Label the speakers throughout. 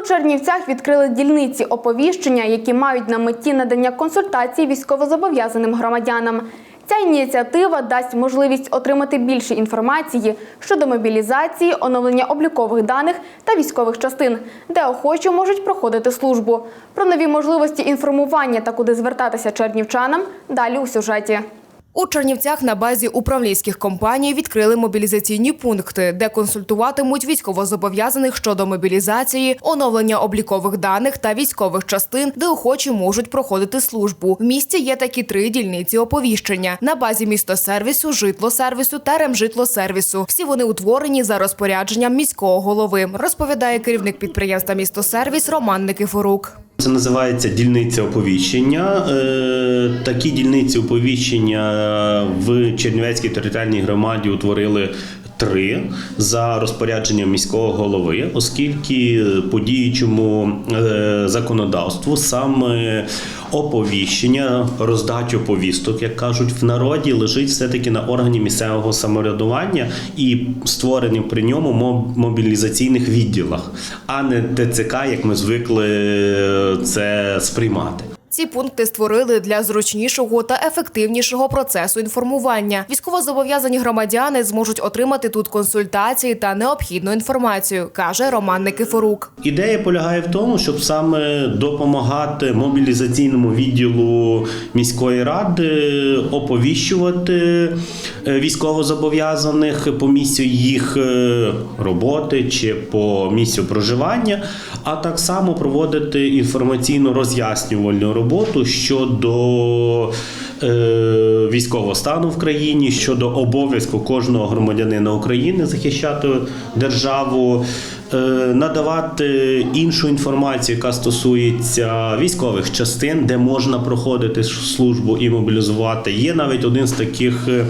Speaker 1: У Чернівцях відкрили дільниці оповіщення, які мають на меті надання консультацій військовозобов'язаним громадянам. Ця ініціатива дасть можливість отримати більше інформації щодо мобілізації, оновлення облікових даних та військових частин, де охочі можуть проходити службу. Про нові можливості інформування та куди звертатися чернівчанам далі у сюжеті.
Speaker 2: У Чернівцях на базі управлінських компаній відкрили мобілізаційні пункти, де консультуватимуть військовозобов'язаних щодо мобілізації, оновлення облікових даних та військових частин, де охочі можуть проходити службу. В місті є такі три дільниці оповіщення на базі містосервісу, житлосервісу та ремжитлосервісу. Всі вони утворені за розпорядженням міського голови, розповідає керівник підприємства Містосервіс Роман Никифорук.
Speaker 3: Це називається дільниця оповіщення. Е, Такі дільниці оповіщення в Чернівецькій територіальній громаді утворили. Три за розпорядженням міського голови, оскільки по діючому е, законодавству саме оповіщення, роздачу повісток, як кажуть в народі, лежить все-таки на органі місцевого самоврядування і створеним при ньому моб- мобілізаційних відділах, а не ТЦК, як ми звикли е, це сприймати.
Speaker 2: Ці пункти створили для зручнішого та ефективнішого процесу інформування. Військовозобов'язані громадяни зможуть отримати тут консультації та необхідну інформацію, каже Роман Никифорук.
Speaker 3: Ідея полягає в тому, щоб саме допомагати мобілізаційному відділу міської ради оповіщувати е, військовозобов'язаних по місцю їх е, роботи чи по місцю проживання, а так само проводити інформаційно роз'яснювальну роботу щодо військового стану в країні, щодо обов'язку кожного громадянина України захищати державу, е, надавати іншу інформацію, яка стосується військових частин, де можна проходити службу і мобілізувати. Є навіть один з таких е,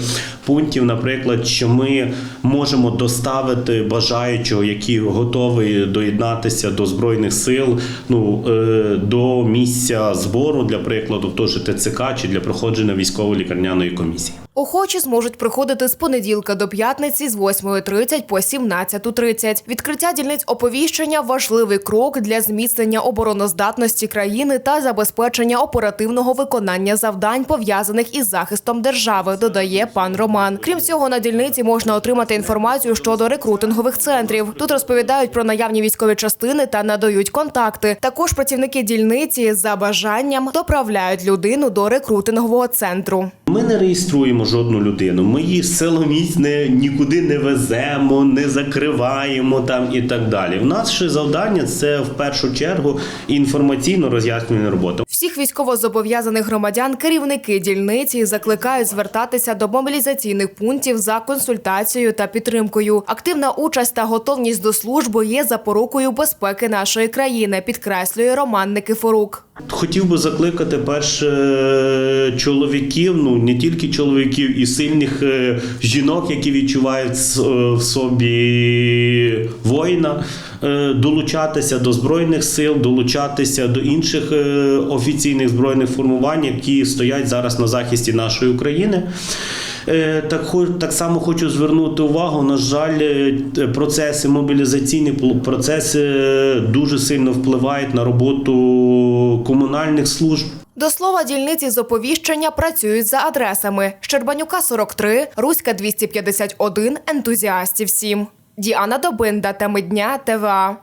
Speaker 3: пунктів, наприклад, що ми можемо доставити бажаючого, який готовий доєднатися до збройних сил, ну е, до місця збору, для прикладу, в той ТЦК чи для проходження військово-лікарняної комісії.
Speaker 2: Охочі зможуть приходити з понеділка до п'ятниці з 8.30 по 17.30. Відкриття дільниць оповіщення важливий крок для зміцнення обороноздатності країни та забезпечення оперативного виконання завдань пов'язаних із захистом держави. Додає пан Роман. Крім цього, на дільниці можна отримати інформацію щодо рекрутингових центрів. Тут розповідають про наявні військові частини та надають контакти. Також працівники дільниці за бажанням доправляють людину до рекрутингового центру.
Speaker 3: Ми не реєструємо жодну людину. Ми її силоміць не нікуди не веземо, не закриваємо там і так далі. У нас ще завдання це в першу чергу інформаційно роз'яснювальна робота.
Speaker 2: Всіх військовозобов'язаних громадян керівники дільниці закликають звертатися до мобілізаційних пунктів за консультацією та підтримкою. Активна участь та готовність до служби є запорукою безпеки нашої країни, підкреслює Роман Никифорук.
Speaker 3: Хотів би закликати перше чоловіків, ну не тільки чоловіків, і сильних е, жінок, які відчувають е, в собі воїна, е, долучатися до збройних сил, долучатися до інших е, офіційних збройних формувань, які стоять зараз на захисті нашої України. Е, Так, так само хочу звернути увагу. На жаль, е, процеси мобілізаційні процеси е, дуже сильно впливають на роботу комунальних служб.
Speaker 2: До слова, дільниці з оповіщення працюють за адресами Щербанюка 43, Руська 251, ентузіастів 7. Діана Добинда, теми дня, ТВА.